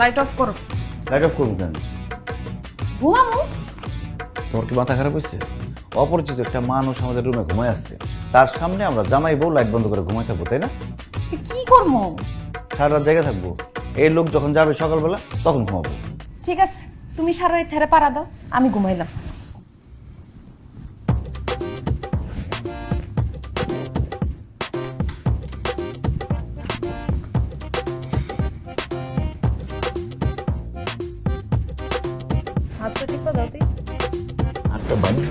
Light off করো। Light off করব কেন? ঘুমামু তোমার কি মাথা খারাপ হয়েছে? অপরিচিত একটা মানুষ আমাদের রুমে ঘুমায় আসছে। তার সামনে আমরা জামাই বউ লাইট বন্ধ করে ঘুমাই থাকব তাই না? কি করব? সারা রাত জায়গা থাকব। এই লোক যখন যাবে সকালবেলা তখন ঘুমাবো। ঠিক আছে তুমি সারা রাত থেরে পাড়া দাও আমি ঘুমাইলাম। হাতটা ঠিক দাও তুই? আটটা বানি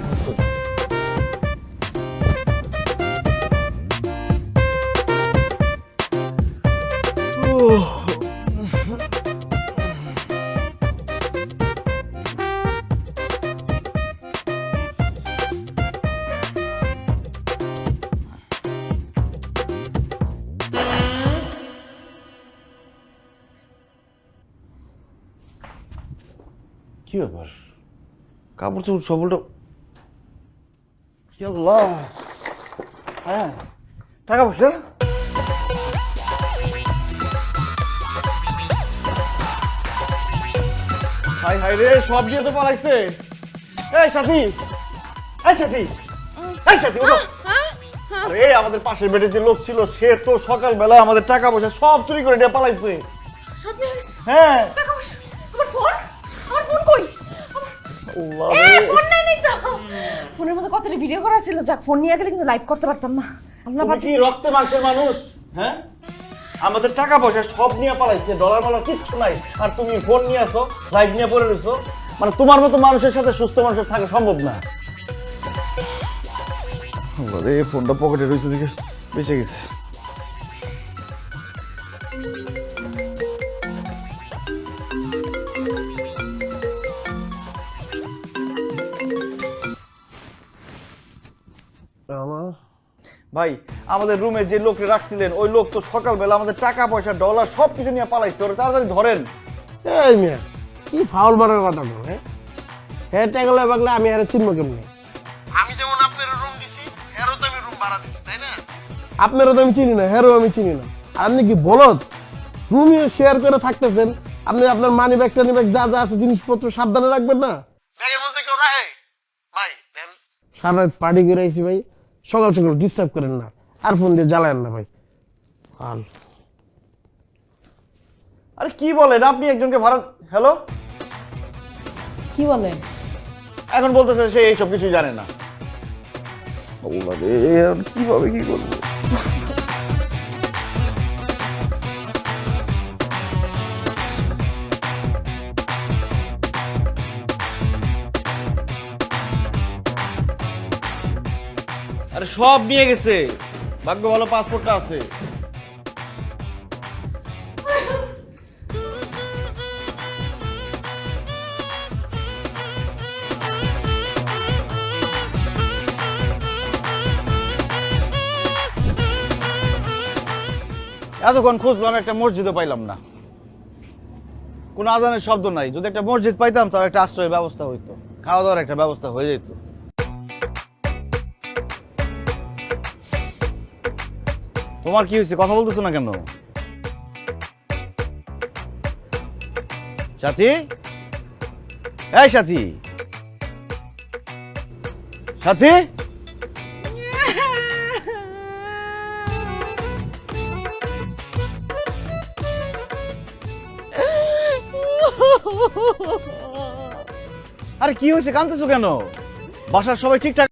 কি ব্যাপার? কাপড় চোপড় সব উল্টো। আল্লাহ হ্যাঁ টাকা পয়সা? হাই হাই রে সব দিয়ে তো পালাইছে। এই সাথী এই সাথী এই সাথী ওঠো। আরে আমাদের পাশের বেডের যে লোক ছিল সে তো সকালবেলা আমাদের টাকা পয়সা সব চুরি করে নিয়ে পালাইছে। হ্যাঁ। এ, ফোন নাই তো। ফোনের মধ্যে কতটা ভিডিও করা ছিল? যাক ফোন নিয়ে গেলে কিন্তু লাইভ করতে পারতাম না। আল্লাহ তুমি কি বাঁচিয়েছে। রক্তে মাংসের মানুষ? হ্যাঁ? আমাদের টাকা পয়সা সব নিয়ে পালাইছে ডলার মালার কিচ্ছু নাই। আর তুমি ফোন নিয়ে আসো লাইট নিয়ে পড়ে রয়েছো মানে তোমার মতো মানুষের সাথে সুস্থ মানুষের থাকা সম্ভব না। আল্লাহ রে ফোনটা পকেটে রয়েছে দেখে বেঁচে গেছে। ভাই আমাদের রুমে যে লোককে রাখছিলেন ওই লোক তো সকালবেলা আমাদের টাকা পয়সা ডলার সব কিছু নিয়ে পালাইছে। ওরা তাড়াতাড়ি ধরেন। এই মেয়ে কি ফাউল মারার কথা বল হ্যাঁ? হ্যাঁ টাকা বাগলে আমি আর চিনবো কেমনি? আমি যেমন আপনার রুম দিছি হেরও তো আমি রুম ভাড়া দিছি তাই না? আপনারও তো আমি চিনি না হেরও আমি চিনি না। আর আপনি কি বলত রুমই শেয়ার করে থাকতেছেন আপনি আপনার মানি ব্যাগ টানি ব্যাগ যা যা আছে জিনিসপত্র সাবধানে রাখবেন না? ব্যাগের মধ্যে কেউ রাখে? ভাই সারা রাত পার্টি করে আইছি ভাই। সকাল সকাল ডিস্টার্ব করেন না। আর ফোন দিয়ে জ্বালায়েন না ভাই। আর? আরে কি বলেন? আপনি একজনকে ভাড়া হ্যালো কি বলে? এখন বলতেছে সে এইসব কিছুই জানে না। কীভাবে কি করব? আরে সব নিয়ে গেছে। ভাগ্য ভালো পাসপোর্টটা আছে। এতক্ষণ খুঁজলাম একটা মসজিদও পাইলাম না। কোনো আজানের শব্দ নাই। যদি একটা মসজিদ পাইতাম তাহলে একটা আশ্রয়ের ব্যবস্থা হইতো। খাওয়া দাওয়ার একটা ব্যবস্থা হয়ে যেত। তোমার কি হয়েছে? কথা বলতেছো না কেন? সাথী? এই সাথী! সাথী? আরে কি হয়েছে? কাঁদতেছো কেন? বাসার সবাই ঠিকঠাক